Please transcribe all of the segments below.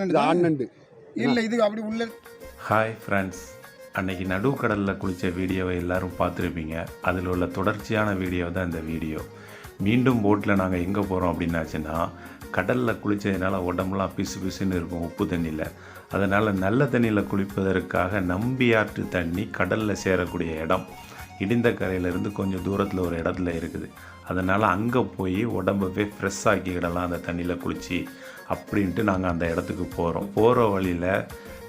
இது ஆண் நண்டு இல்ல இது அப்படி உள்ள ஹாய் ஃப்ரெண்ட்ஸ் அன்னைக்கு நடுக்கடலில் குளித்த வீடியோவை எல்லாரும் பார்த்துருப்பீங்க. அதில் உள்ள தொடர்ச்சியான வீடியோ தான் இந்த வீடியோ. மீண்டும் போட்டில் நாங்கள் எங்கே போகிறோம் அப்படின்னாச்சுன்னா கடலில் குளித்ததுனால உடம்புலாம் பிசு பிசுன்னு இருக்கும் உப்பு தண்ணியில். அதனால் நல்ல தண்ணியில் குளிப்பதற்காக நம்பியாற்று தண்ணி கடலில் சேரக்கூடிய இடம். இடிந்த கரையிலேருந்து கொஞ்சம் தூரத்தில் ஒரு இடத்துல இருக்குது. அதனால் அங்கே போய் உடம்பவே ஃப்ரெஷ் ஆக்கிக்கிடலாம் அந்த தண்ணியில் குளித்து அப்படின்ட்டு நாங்கள் அந்த இடத்துக்கு போகிறோம் போகிற வழியில்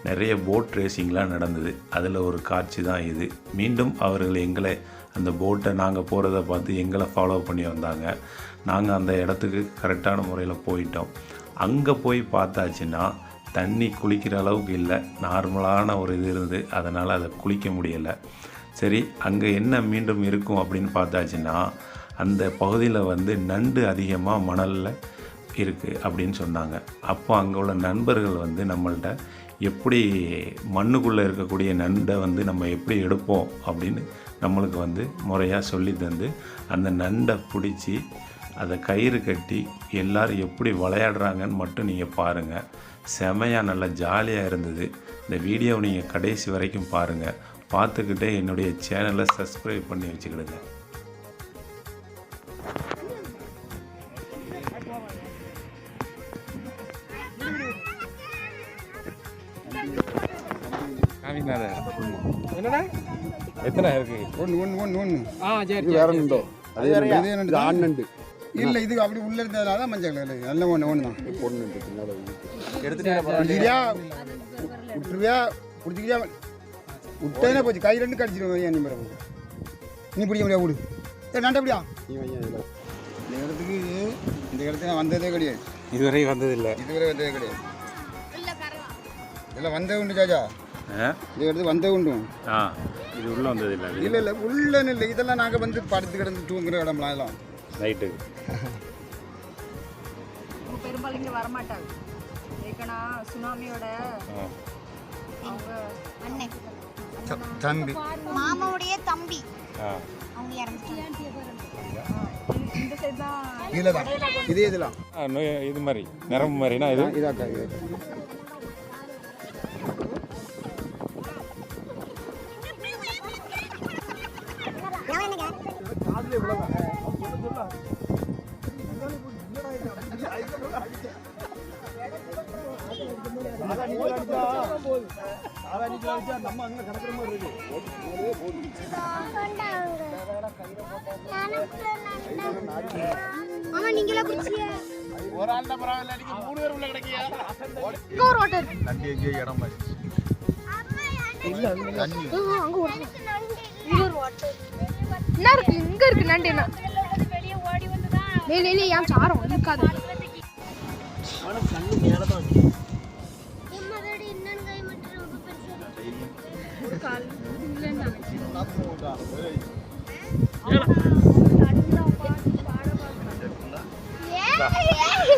நிறைய போட் ரேசிங்லாம் நடந்தது. அதில் ஒரு காட்சி தான் இது. மீண்டும் அவர்கள் எங்களை அந்த போட்டை நாங்கள் போகிறத பார்த்து எங்களை ஃபாலோ பண்ணி வந்தாங்க. நாங்கள் அந்த இடத்துக்கு கரெக்டான முறையில் போயிட்டோம். அங்கே போய் பார்த்தாச்சுன்னா தண்ணி குளிக்கிற அளவுக்கு இல்லை. நார்மலான ஒரு இது இருந்தது. அதனால் அதை குளிக்க முடியலை. சரி அங்கே என்ன மீண்டும் இருக்கும் அப்படின்னு பார்த்தாச்சுன்னா அந்த பகுதியில் வந்து நண்டு அதிகமாக மணலில் இருக்குது அப்படின்னு சொன்னாங்க. அப்போ அங்கே உள்ள நண்பர்கள் வந்து நம்மள்ட்ட எப்படி மண்ணுக்குள்ளே இருக்கக்கூடிய நண்டை வந்து நம்ம எப்படி எடுப்போம்? அப்படின்னு நம்மளுக்கு வந்து முறையாக சொல்லி தந்து அந்த நண்டை பிடிச்சி அதை கயிறு கட்டி எல்லோரும் எப்படி விளையாடுறாங்கன்னு மட்டும் நீங்கள் பாருங்கள் செமையாக நல்லா ஜாலியாக இருந்தது. இந்த வீடியோவை நீங்கள் கடைசி வரைக்கும் பாருங்கள் பார்த்துக்கிட்டே என்னுடைய சேனலை சப்ஸ்கிரைப் பண்ணி வச்சுக்கிடுங்க. என்னடா? எத்தனை இருக்கு? ஒன்று ஒன்று ஒன்று ஒன்று ஆ சரி இது வேற நண்டோ அதே இதே நண்டு. ஆண் நண்டு இல்ல இது அப்படி உள்ள இருந்ததுனால தான் மஞ்சள் கலர். நல்ல ஒன்று ஒன்று தான். பொண்ணு பிடிச்சிக்கிறியா விட்டுருவியா பிடிச்சிக்கிறியா விட்டேனே போச்சு. கை ரெண்டு கடிச்சிருவேன் நீ பிறகு? நீ பிடிக்க முடியாது விடு ஏ நண்டை அப்படியா நீ. இந்த இடத்துக்கு இந்த இடத்துக்கு நான் வந்ததே கிடையாது. இதுவரை வந்ததில்லை. இதுவரை வந்ததே கிடையாது. இல்லை வந்தது உண்டு ஜாஜா? இந்த இடத்துக்கு வந்தது உண்டு. ஆ இது உள்ளே வந்ததில்லை. இல்லை இல்லை உள்ளன்னு இல்லை இதெல்லாம் நாங்கள் வந்து படுத்து கிடந்து தூங்குற இடம்லாம் எல்லாம் அவங்க பெரும்பாலும் இங்கே வரமாட்டாங்க ஏக்கனா சுனாமியோட அவங்க அண்ணன். தம்பி. மாமாவுடைய தம்பி. ஆ. அவங்க இறந்துட்டாங்க. இந்த சைடு தான் இதில் தான் இதே இதெல்லாம் ஆ, நோய் இது மாதிரி நரம்பு மாதிரினா இது இதாக்கா இது மாமா நீங்களா குடிச்சிய இங்க ஒரு வாட்டர் இல்ல அங்க ஒரு என்ன இருக்கு? இங்க இருக்கு நண்டு என்ன? ஏன் சாரம்? இருக்காது மேல வச்சு தான்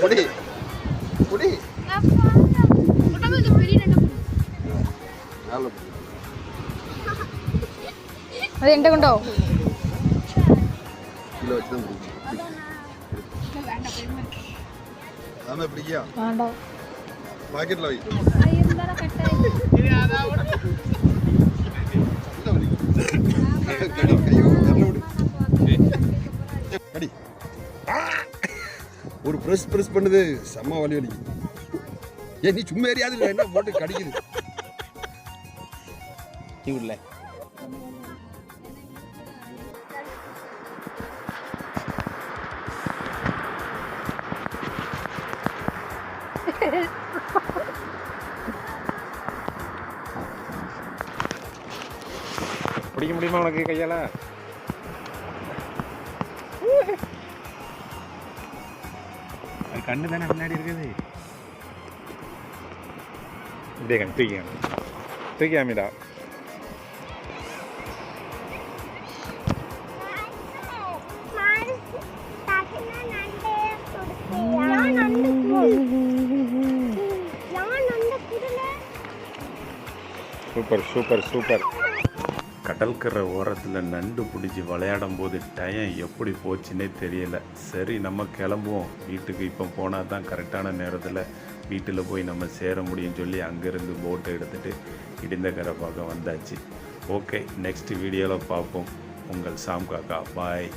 പൊടി പൊടി അത് എന്റെ കൊണ്ടോ കിലോ വേണ്ട പാക്കറ്റിലോ ஒரு பிரஸ் பிரஸ் பண்ணுது செம்ம வலி வலி ஏ நீ சும்மா இல்லை என்ன போட்டு கடிக்குது? நீ விடல பிடிக்க முடியுமா உனக்கு கையால? அது கண்ணு தானே முன்னாடி இருக்குது. இப்படியே கண்ணு தூக்கி. தூக்கி காமிடா. Super super super. கடற்கரை ஓரத்தில் நண்டு பிடிச்சி விளையாடும் போது டைம் எப்படி போச்சுன்னே தெரியல. சரி நம்ம கிளம்புவோம். வீட்டுக்கு இப்போ போனால் தான் கரெக்டான நேரத்தில் வீட்டில் போய் நம்ம சேர முடியும்னு சொல்லி அங்கேருந்து போட்டை எடுத்துகிட்டு இடிந்தகரை பக்கம் வந்தாச்சு. ஓகே நெக்ஸ்ட் வீடியோவில் பார்ப்போம். உங்கள் சாம் காக்கா. பாய்